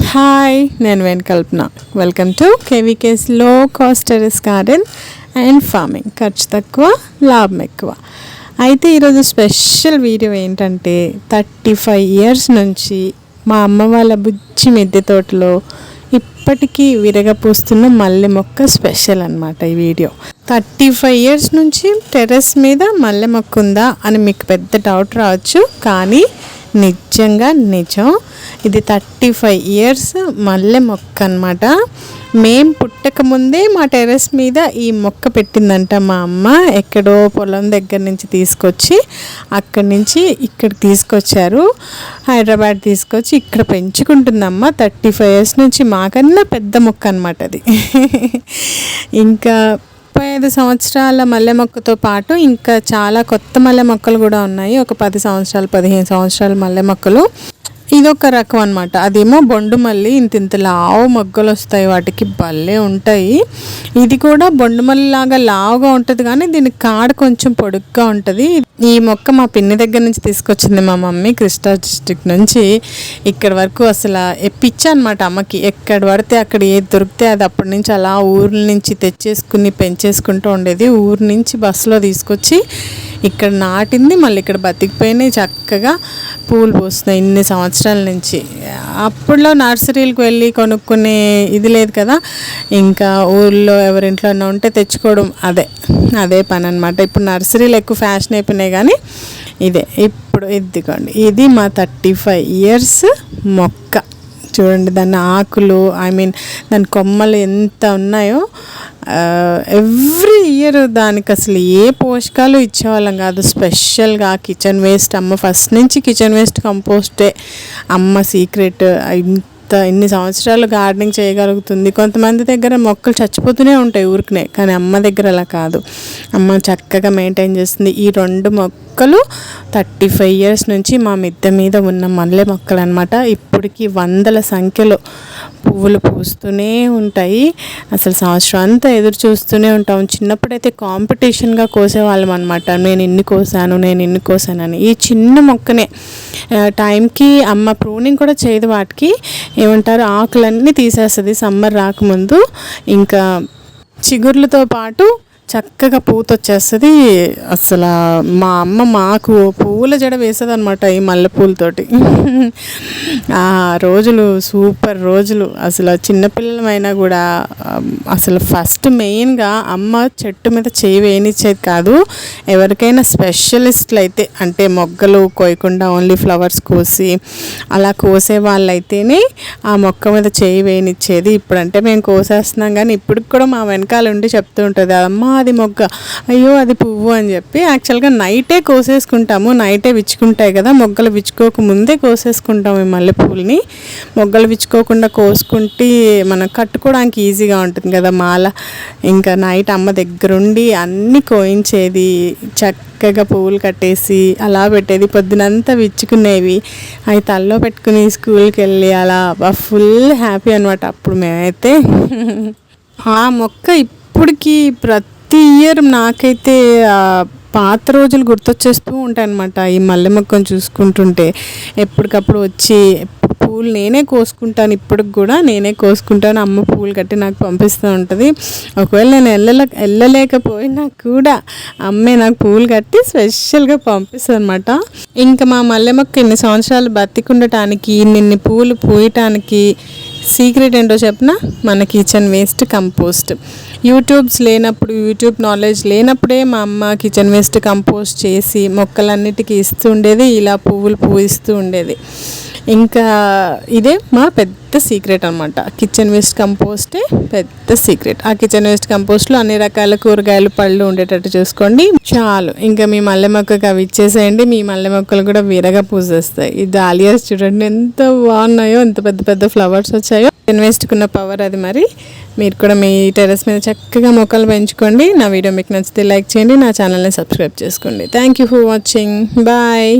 Hi నేను వెనకల్పన. Welcome to కేవీకేస్లో కాస్ట్ గార్డెన్ అండ్ ఫార్మింగ్ ఖర్చు తక్కువ లాభం ఎక్కువ. అయితే ఈరోజు స్పెషల్ వీడియో ఏంటంటే థర్టీ ఫైవ్ ఇయర్స్ నుంచి మా అమ్మ వాళ్ళ బుజ్జి మిద్దె తోటలో ఇప్పటికీ విరగపూస్తున్న మల్లె మొక్క స్పెషల్ అనమాట ఈ వీడియో. థర్టీ ఫైవ్ ఇయర్స్ నుంచి టెర్రస్ మీద మల్లె మొక్క ఉందా అని మీకు పెద్ద డౌట్ రావచ్చు కానీ నిజంగా నిజం. ఇది థర్టీ ఫైవ్ ఇయర్స్ మల్లె మొక్క అనమాట మేం పుట్టక ముందే మా టెర్రస్ మీద ఈ మొక్క పెట్టిందంట మా అమ్మ. ఎక్కడో పొలం దగ్గర నుంచి తీసుకొచ్చి అక్కడి నుంచి ఇక్కడ తీసుకొచ్చారు. హైదరాబాద్ తీసుకొచ్చి ఇక్కడ పెంచుకుంటుందమ్మ. థర్టీ ఫైవ్ ఇయర్స్ నుంచి మాకన్నా పెద్ద మొక్క అనమాట అది. ఇంకా ముప్పై ఐదు సంవత్సరాల మల్లె మొక్కతో పాటు ఇంకా చాలా కొత్త మల్లె మొక్కలు కూడా ఉన్నాయి. ఒక పది సంవత్సరాలు పదిహేను సంవత్సరాల మల్లె మొక్కలు. ఇదొక రకం అనమాట అదేమో బొండు మల్లి ఇంత ఇంత లావు మొగ్గలు వస్తాయి. వాటికి భలే ఉంటాయి. ఇది కూడా బొండు మల్లి లాగా లావుగా ఉంటుంది కానీ దీని కాడ కొంచెం పొడుగ్గా ఉంటుంది. ఈ మొక్క మా పిన్ని దగ్గర నుంచి తీసుకొచ్చింది మా మమ్మీ కృష్ణా డిస్ట్రిక్ట్ నుంచి. ఇక్కడ వరకు అసలు పిచ్చి అనమాట అమ్మకి. ఎక్కడ పడితే అక్కడ ఏది దొరికితే అది అప్పటి నుంచి అలా ఊర్ల నుంచి తెచ్చేసుకుని పెంచేసుకుంటూ ఉండేది. ఊరు నుంచి బస్సులో తీసుకొచ్చి ఇక్కడ నాటింది. మళ్ళీ ఇక్కడ బతికిపోయినాయి. చక్కగా పూలు పూస్తున్నాయి. ఇన్ని సంవత్సరాలు నుంచి. అప్పుడులో నర్సరీలకు వెళ్ళి కొనుక్కునే ఇది లేదు కదా. ఇంకా ఊళ్ళో ఎవరింట్లోనే ఉంటే తెచ్చుకోవడం అదే అదే పని అనమాట ఇప్పుడు నర్సరీలు ఎక్కువ ఫ్యాషన్ అయిపోయినాయి కానీ ఇదే. ఇప్పుడు ఇదిగోండి ఇది మా థర్టీ ఫైవ్ ఇయర్స్ మొక్క. చూడండి దాని ఆకులు ఐ మీన్ దాని కొమ్మలు ఎంత ఉన్నాయో ఎవ్రీ ఇయర్ దానికి అసలు ఏ పోషకాలు ఇచ్చేవాళ్ళం కాదు. స్పెషల్గా కిచెన్ వేస్ట్ అమ్మ ఫస్ట్ నుంచి కిచెన్ వేస్ట్ కంపోస్టే అమ్మ సీక్రెట్ ఇంత ఇన్ని సంవత్సరాలు గార్డెనింగ్ చేయగలుగుతుంది. కొంతమంది దగ్గర మొక్కలు చచ్చిపోతూనే ఉంటాయి ఊరికనే కానీ అమ్మ దగ్గర అలా కాదు. అమ్మ చక్కగా మెయింటైన్ చేస్తుంది. ఈ రెండు మొక్కలు థర్టీ ఫైవ్ ఇయర్స్ నుంచి మా మిద్దె మీద ఉన్న మల్లె మొక్కలు అనమాట ఇప్పటికీ వందల సంఖ్యలో పువ్వులు పూస్తూనే ఉంటాయి. అసలు సంవత్సరం అంతా ఎదురు చూస్తూనే ఉంటాం. చిన్నప్పుడైతే కాంపిటీషన్గా కోసేవాళ్ళం అనమాట నేను ఇన్ని కోసాను నేను ఇన్ని కోసానని. ఈ చిన్న మొక్కనే టైంకి అమ్మ ప్రూనింగ్ కూడా చేయదు వాటికి. ఏమంటారు? ఆకులన్నీ తీసేస్తుంది సమ్మర్ రాకముందు. ఇంకా చిగుర్లతో పాటు చక్కగా పూత వచ్చేస్తుంది అసలు మా అమ్మ మాకు పూల జడ వేసేది అనమాట ఈ మల్లెపూలతోటి ఆ రోజులు సూపర్ రోజులు. అసలు చిన్నపిల్లలమైనా కూడా అసలు ఫస్ట్ మెయిన్గా అమ్మ చెట్టు మీద చేయి వేయనిచ్చేది కాదు. ఎవరికైనా స్పెషలిస్ట్లు అయితే అంటే మొగ్గలు కోయకుండా ఓన్లీ ఫ్లవర్స్ కోసి అలా కోసే వాళ్ళైతేనే ఆ మొక్క మీద చేయి వేయనిచ్చేది. ఇప్పుడంటే మేము కోసేస్తున్నాం కానీ ఇప్పటికి కూడా మా వెనకాల ఉండి చెప్తూ ఉంటుంది అమ్మ అది మొగ్గ. అయ్యో అది పువ్వు అని చెప్పి యాక్చువల్గా నైటే కోసేసుకుంటాము. నైటే విచ్చుకుంటాయి కదా మొగ్గలు విచ్చుకోక ముందే కోసేసుకుంటాము ఈ మల్లెపూలని మొగ్గలు విచ్చుకోకుండా కోసుకుంటే మనం కట్టుకోవడానికి ఈజీగా ఉంటుంది కదా మాల. ఇంకా నైట్ అమ్మ దగ్గరుండి అన్నీ కోయించేది చక్కగా పువ్వులు కట్టేసి అలా పెట్టేది. పొద్దునంతా విచ్చుకునేవి. అవి తల్లో పెట్టుకుని స్కూల్కి వెళ్ళి అలా ఫుల్ హ్యాపీ అనమాట అప్పుడు మేమైతే ఆ మొక్క ఇప్పటికీ ప్రతి ప్రతి ఇయర్ నాకైతే పాత రోజులు గుర్తొచ్చేస్తూ ఉంటాయన్నమాట. ఈ మల్లె మొక్కను చూసుకుంటుంటే ఎప్పటికప్పుడు వచ్చి పూలు నేనే కోసుకుంటాను. ఇప్పటికి కూడా నేనే కోసుకుంటాను. అమ్మ పూలు కట్టి నాకు పంపిస్తూ ఉంటుంది. ఒకవేళ నేను వెళ్ళలే వెళ్ళలేకపోయినా కూడా అమ్మే నాకు పూలు కట్టి స్పెషల్గా పంపిస్తుంది అనమాట ఇంకా మా మల్లె మొక్క ఇన్ని సంవత్సరాలు బతికుండటానికి ఇన్ని పూలు పూయటానికి సీక్రెట్ ఏంటో చెప్పిన? మన కిచెన్ వేస్ట్ కంపోస్ట్. యూట్యూబ్స్ లేనప్పుడు యూట్యూబ్ నాలెడ్జ్ లేనప్పుడే మా అమ్మ కిచెన్ వేస్ట్ కంపోస్ట్ చేసి మొక్కలన్నిటికీ ఇస్తూ ఉండేది. ఇలా పువ్వులు పూయిస్తూ ఉండేది. ఇంకా ఇదే మా పెద్ద పెద్ద సీక్రెట్ అనమాట కిచెన్ వేస్ట్ కంపోస్టే పెద్ద సీక్రెట్. ఆ కిచెన్ వేస్ట్ కంపోస్ట్లో అన్ని రకాల కూరగాయలు పళ్ళు ఉండేటట్టు చూసుకోండి. చాలు. ఇంకా మీ మల్లె మొక్కకి అవి ఇచ్చేసేయండి. మీ మల్లె మొక్కలు కూడా వీరగా పూసేస్తాయి. ఈ డాలియాస్ చూడండి ఎంత బాగున్నాయో ఎంత పెద్ద పెద్ద ఫ్లవర్స్ వచ్చాయో. ఇన్వెస్ట్కున్న పవర్ అది మరి. మీరు కూడా మీ టెరెస్ మీద చక్కగా మొక్కలు పెంచుకోండి. నా వీడియో మీకు నచ్చితే లైక్ చేయండి. నా ఛానల్ని సబ్స్క్రైబ్ చేసుకోండి. Thank you for watching bye